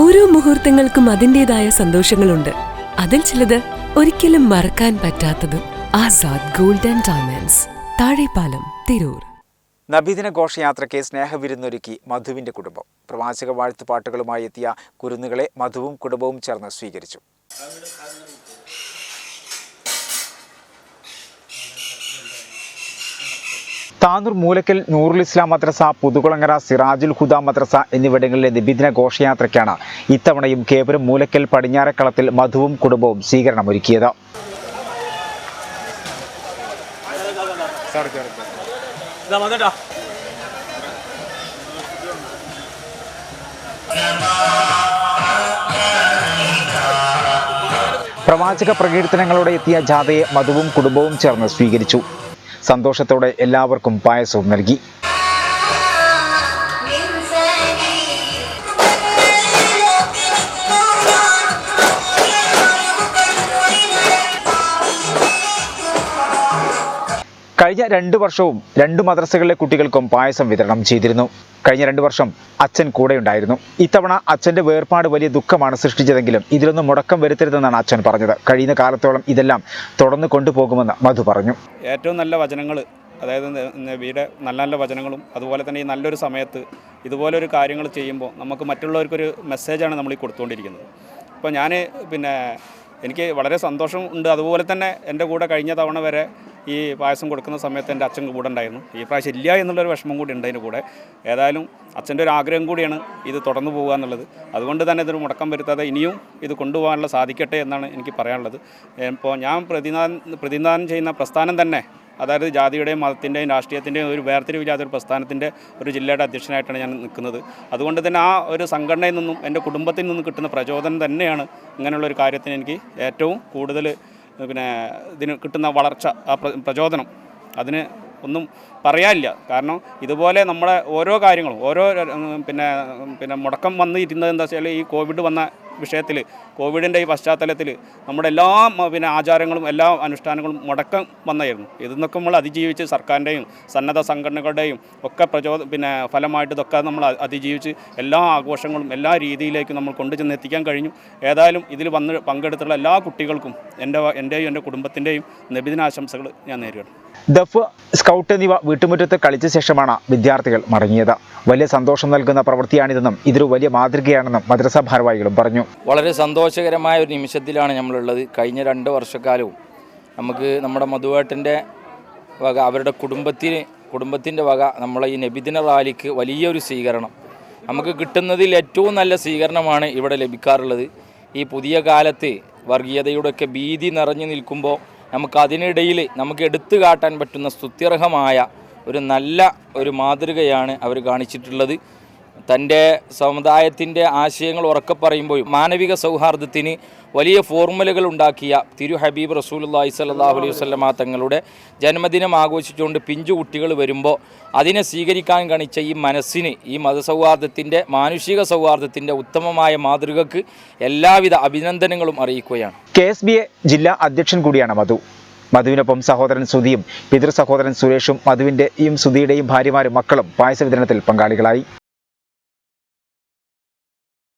ഓരോ മുഹൂർത്തങ്ങൾക്കും അതിന്റെതായ സന്തോഷങ്ങളുണ്ട്. അതിൽ ചിലത് ഒരിക്കലും മറക്കാൻ പറ്റാത്തതും ആസാദ് ഗോൾഡൻ ഡയമണ്ട്സ് താഴെപ്പാലം തിരൂർ. നബിദിന ഘോഷയാത്രയ്ക്ക് സ്നേഹവിരുന്നൊരുക്കി മധുവിന്റെ കുടുംബം. പ്രവാചക വാഴ്ത്തുപാട്ടുകളുമായി എത്തിയ കുരുന്നുകളെ മധുവും കുടുംബവും ചേർന്ന് സ്വീകരിച്ചു. താനൂർ മൂലക്കൽ നൂറുൽ ഇസ്ലാം മദ്രസ പുതുകുളങ്ങര സിറാജുൽ ഹുദ മദ്രസ എന്നിവിടങ്ങളിലെ നിബിദിന ഘോഷയാത്രയ്ക്കാണ് ഇത്തവണയും കേവലം മൂലക്കൽ പടിഞ്ഞാറക്കളത്തിൽ മധുവും കുടുംബവും സ്വീകരണമൊരുക്കിയത്. പ്രവാചക പ്രകീർത്തനങ്ങളോടെ എത്തിയ ജാഥയെ മധുവും കുടുംബവും ചേർന്ന് സ്വീകരിച്ചു. സന്തോഷത്തോടെ എല്ലാവർക്കും പായസവും നൽകി. കഴിഞ്ഞ രണ്ട് വർഷവും രണ്ട് മദ്രസകളിലെ കുട്ടികൾക്കും പായസം വിതരണം ചെയ്തിരുന്നു. കഴിഞ്ഞ രണ്ട് വർഷം അച്ഛൻ കൂടെ ഉണ്ടായിരുന്നു ഇത്തവണ അച്ഛന്റെ വേർപാട് വലിയ ദുഃഖമാണ് സൃഷ്ടിച്ചതെങ്കിലും ഇതിലൊന്നും മുടക്കം വരുത്തരുതെന്നാണ് അച്ഛൻ പറഞ്ഞത്. കഴിയുന്ന കാലത്തോളം ഇതെല്ലാം തുടർന്ന് കൊണ്ടുപോകുമെന്ന് മധു പറഞ്ഞു. ഏറ്റവും നല്ല വചനങ്ങൾ അതായത് നബിയുടെ നല്ല നല്ല വചനങ്ങളും അതുപോലെ തന്നെ ഈ നല്ലൊരു സമയത്ത് ഇതുപോലൊരു കാര്യങ്ങൾ ചെയ്യുമ്പോൾ നമുക്ക് മറ്റുള്ളവർക്കൊരു മെസ്സേജാണ് നമ്മൾ ഈ കൊടുത്തുകൊണ്ടിരിക്കുന്നത്. അപ്പോൾ ഞാൻ പിന്നെ എനിക്ക് വളരെ സന്തോഷം ഉണ്ട്. അതുപോലെ തന്നെ എന്റെ കൂടെ കഴിഞ്ഞ തവണ വരെ ഈ പായസം കൊടുക്കുന്ന സമയത്ത് എന്റെ അച്ഛൻ കൂടെ ഉണ്ടായിരുന്നു. ഈ പ്രാവശ്യം ഇല്ല എന്നുള്ളൊരു വിഷമം കൂടി ഉണ്ട് അതിന്റെ കൂടെ. ഏതായാലും അച്ഛന്റെ ഒരു ആഗ്രഹം കൂടിയാണ് ഇത് തുടർന്നു പോകുക എന്നുള്ളത്. അതുകൊണ്ട് തന്നെ ഇതൊരു മുടക്കം വരുത്താതെ ഇനിയും ഇത് കൊണ്ടുപോകാനുള്ള സാധിക്കട്ടെ എന്നാണ് എനിക്ക് പറയാനുള്ളത്. ഇപ്പോൾ ഞാൻ പ്രതിനിധാനം പ്രതിനിധാനം ചെയ്യുന്ന പ്രസ്ഥാനം തന്നെ അതായത് ജാതിയുടെയും മതത്തിന്റെയും രാഷ്ട്രീയത്തിന്റെയും ഒരു വേർതിരിവില്ലാത്ത ഒരു പ്രസ്ഥാനത്തിന്റെ ഒരു ജില്ലയുടെ അധ്യക്ഷനായിട്ടാണ് ഞാൻ നിൽക്കുന്നത്. അതുകൊണ്ട് തന്നെ ആ ഒരു സംഘടനയിൽ നിന്നും എന്റെ കുടുംബത്തിൽ നിന്നും കിട്ടുന്ന പ്രചോദനം തന്നെയാണ് ഇങ്ങനെയുള്ള ഒരു കാര്യത്തിന് എനിക്ക് ഏറ്റവും കൂടുതൽ പിന്നെ ഇതിന് കിട്ടുന്ന വളർച്ച ആ പ്ര- പ്രചോദനം അതിന് ഒന്നും പറയാനില്ല. കാരണം ഇതുപോലെ നമ്മുടെ ഓരോ കാര്യങ്ങളും ഓരോ പിന്നെ പിന്നെ മുടക്കം വന്നിരുന്നത് എന്താ വെച്ചാൽ ഈ കോവിഡ് വന്ന വിഷയത്തിൽ കോവിഡിന്റെ ഈ പശ്ചാത്തലത്തിൽ നമ്മുടെ എല്ലാ പിന്നെ ആചാരങ്ങളും എല്ലാ അനുഷ്ഠാനങ്ങളും മുടക്കം വന്നായിരുന്നു. ഇതിൽ നിന്നൊക്കെ നമ്മൾ അതിജീവിച്ച് സർക്കാരിന്റെയും സന്നദ്ധ സംഘടനകളുടെയും ഒക്കെ പ്രചോദ പിന്നെ ഫലമായിട്ട് ഇതൊക്കെ നമ്മൾ അതിജീവിച്ച് എല്ലാ ആഘോഷങ്ങളും എല്ലാ രീതിയിലേക്കും നമ്മൾ കൊണ്ടുചെന്ന് എത്തിക്കാൻ കഴിഞ്ഞു. ഏതായാലും ഇതിൽ വന്ന് പങ്കെടുത്തുള്ള എല്ലാ കുട്ടികൾക്കും എന്റെ എന്റെയും എന്റെ കുടുംബത്തിന്റെയും നബിദിനാശംസകൾ ഞാൻ നേരിടും ദഫ് സ്കൗട്ട് എന്നിവ വീട്ടുമുറ്റത്ത് കളിച്ച ശേഷമാണ് വിദ്യാർത്ഥികൾ മടങ്ങിയത്. വലിയ സന്തോഷം നൽകുന്ന പ്രവൃത്തിയാണിതെന്നും ഇതൊരു വലിയ മാതൃകയാണെന്നും മദ്രസ ഭാരവാഹികളും പറഞ്ഞു. വളരെ സന്തോഷകരമായ ഒരു നിമിഷത്തിലാണ് നമ്മളുള്ളത്. കഴിഞ്ഞ രണ്ട് വർഷക്കാലവും നമുക്ക് നമ്മുടെ മധുവേട്ടന്റെ വക അവരുടെ കുടുംബത്തിന് കുടുംബത്തിന്റെ വക നമ്മളെ ഈ നബിദിന റാലിക്ക് വലിയൊരു സ്വീകരണം. നമുക്ക് കിട്ടുന്നതിൽ ഏറ്റവും നല്ല സ്വീകരണമാണ് ഇവിടെ ലഭിക്കാറുള്ളത്. ഈ പുതിയ കാലത്ത് വർഗീയതയുടെയൊക്കെ ഭീതി നിറഞ്ഞു നിൽക്കുമ്പോൾ നമുക്ക് അതിനിടയിൽ നമുക്ക് എടുത്തു കാട്ടാൻ പറ്റുന്ന സ്തുത്യർഹമായ ഒരു നല്ല ഒരു മാതൃകയാണ് അവർ കാണിച്ചിട്ടുള്ളത്. തന്റെ സമുദായത്തിന്റെ ആശയങ്ങൾ ഉറക്കെ പറയുമ്പോൾ മാനവിക സൗഹാർദ്ദത്തിന് വലിയ ഫോർമുലകൾ ഉണ്ടാക്കിയ തിരു ഹബീബ് റസൂലുള്ളാഹി സല്ലാഹു അലൈഹി വസല്ലമ തങ്ങളുടെ ജന്മദിനം ആഘോഷിച്ചുകൊണ്ട് പിഞ്ചു കുട്ടികൾ വരുമ്പോൾ അതിനെ സ്വീകരിക്കാൻ കാണിച്ച ഈ മനസ്സിന് ഈ മതസൗഹാർദ്ദത്തിന്റെ മാനുഷിക സൗഹാർദ്ദത്തിന്റെ ഉത്തമമായ മാതൃകക്ക് എല്ലാവിധ അഭിനന്ദനങ്ങളും അറിയിക്കുകയാണ്. കെ ജില്ലാ അധ്യക്ഷൻ കൂടിയാണ് മധു. മധുവിനൊപ്പം സഹോദരൻ സുധിയും പിതൃ സഹോദരൻ സുരേഷും മധുവിന്റെയും സുധിയുടെയും ഭാര്യമാരും മക്കളും പായസ വിതരണത്തിൽ പങ്കാളികളായി.